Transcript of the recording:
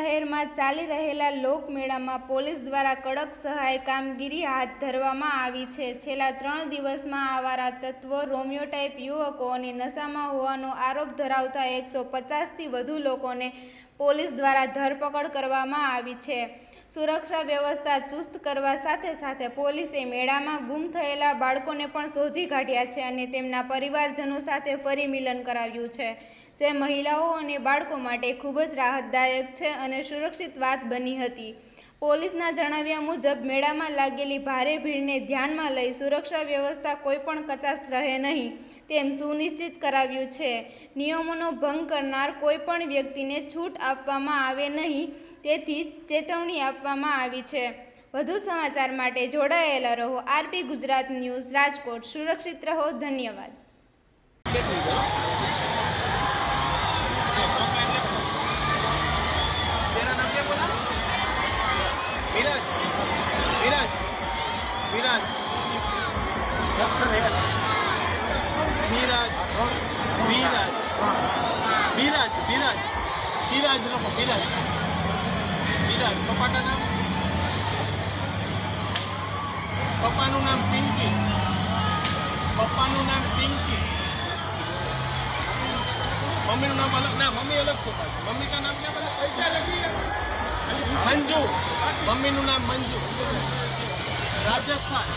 શહેરમાં ચાલી રહેલા લોકમેળામાં પોલીસ દ્વારા કડક સહાય કામગીરી હાથ ધરવામાં આવી છે. છેલ્લા ત્રણ દિવસમાં આવારા તત્વો રોમિયો ટાઈપ યુવકો અને નશામાં હોવાનો આરોપ ધરાવતા એકસો પચાસથી વધુ લોકોને પોલીસ દ્વારા ધરપકડ કરવામાં આવી છે. સુરક્ષા વ્યવસ્થા ચુસ્ત કરવા સાથે સાથે પોલીસે મેળામાં ગુમ થયેલા બાળકોને પણ શોધી કાઢ્યા છે અને તેમના પરિવારજનો સાથે ફરી મિલન કરાવ્યું છે, જે મહિલાઓ અને બાળકો માટે ખૂબ જ રાહતદાયક છે અને સુરક્ષિત વાત બની હતી. પોલીસના જણાવ્યા મુજબ, મેળામાં લાગેલી ભારે ભીડને ધ્યાનમાં લઈ સુરક્ષા વ્યવસ્થા કોઈપણ કચાશ રહે નહીં તેમ સુનિશ્ચિત કરાવ્યું છે. નિયમોનો ભંગ કરનાર કોઈ પણ વ્યક્તિને છૂટ આપવામાં આવે નહીં તેથી ચેતવણી આપવામાં આવી છે વધુ સમાચાર માટે જોડાયેલા રહો આરપી ગુજરાત ન્યૂઝ રાજકોટ સુરક્ષિત રહો ધન્યવાદ વિરાજ વિરાજ વિરાજ વિરાજ વિરાજ વિરાજ વિરાજ વિરાજ લખો વિરાજ પપ્પાના નામ પપ્પાનું નામ પિંકી પપ્પાનું નામ પિંકી મમ્મીનું નામ અલગ ના મમ્મી અલગ શું મમ્મી કા નામ ક્યાં બધા પૈસા લખી મંજુ મમ્મીનું નામ મંજુ રાજસ્થાન